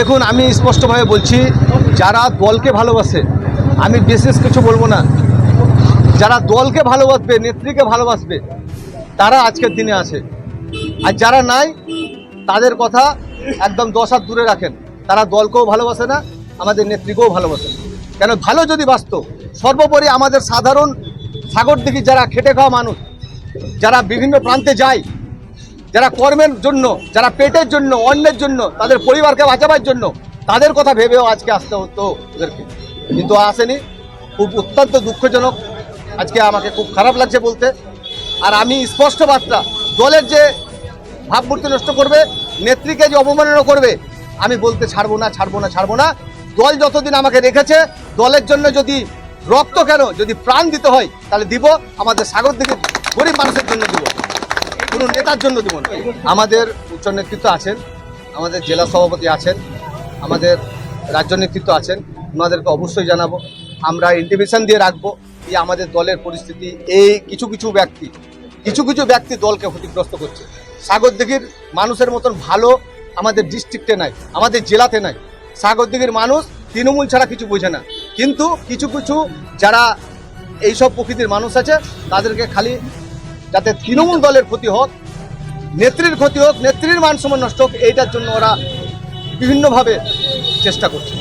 দেখুন, আমি স্পষ্টভাবে বলছি, যারা দলকে ভালোবাসে, আমি বিশেষ কিছু বলব না। যারা দলকে ভালোবাসবে, নেত্রীকে ভালোবাসবে, তারা আজকের দিনে আছে। আর যারা নাই, তাদের কথা একদম দশ হাত দূরে রাখেন। তারা দলকেও ভালোবাসে না, আমাদের নেত্রীকেও ভালোবাসে কেন? ভালো যদি বাঁচত, সর্বোপরি আমাদের সাধারণ সাগর দিকে যারা খেটে খাওয়া মানুষ, যারা বিভিন্ন প্রান্তে যায় যারা কর্মের জন্য, যারা পেটের জন্য অন্যের জন্য, তাদের পরিবারকে বাঁচাবার জন্য, তাদের কথা ভেবেও আজকে আসতে হতো ওদেরকে। কিন্তু আসেনি। খুব অত্যন্ত দুঃখজনক। আজকে আমাকে খুব খারাপ লাগছে বলতে। আর আমি স্পষ্ট বার্তা, দলের যে ভাবমূর্তি নষ্ট করবে, নেত্রীকে যে অবমাননা করবে, আমি বলতে ছাড়বো না ছাড়বো না ছাড়বো না। দল যতদিন আমাকে রেখেছে, দলের জন্য যদি রক্ত কেন, যদি প্রাণ দিতে হয়, তাহলে দিব। আমাদের সাগর দিকে গরিব মানুষের জন্য দিব। কোনো নেতার জন্য দিব না। আমাদের উচ্চ নেতৃত্ব আছেন, আমাদের জেলা সভাপতি আছেন, আমাদের রাজ্য নেতৃত্ব আছেন, ওনাদেরকে অবশ্যই জানাব। আমরা ইন্টিমেশন দিয়ে রাখব যে আমাদের দলের পরিস্থিতি, এই কিছু কিছু ব্যক্তি, কিছু কিছু ব্যক্তি দলকে ক্ষতিগ্রস্ত করছে। সাগরদিঘির মানুষের মতন ভালো আমাদের ডিস্ট্রিক্টে নাই, আমাদের জেলাতে নাই। সাগরদিঘির মানুষ তৃণমূল ছাড়া কিছু বোঝে না। কিন্তু কিছু কিছু যারা এইসব প্রকৃতির মানুষ আছে, তাদেরকে খালি যাতে তৃণমূল দলের ক্ষতি হোক, নেত্রীর ক্ষতি হোক, নেত্রীর মান সম্মান নষ্ট হোক, এইটার জন্য ওরা বিভিন্নভাবে চেষ্টা করছে।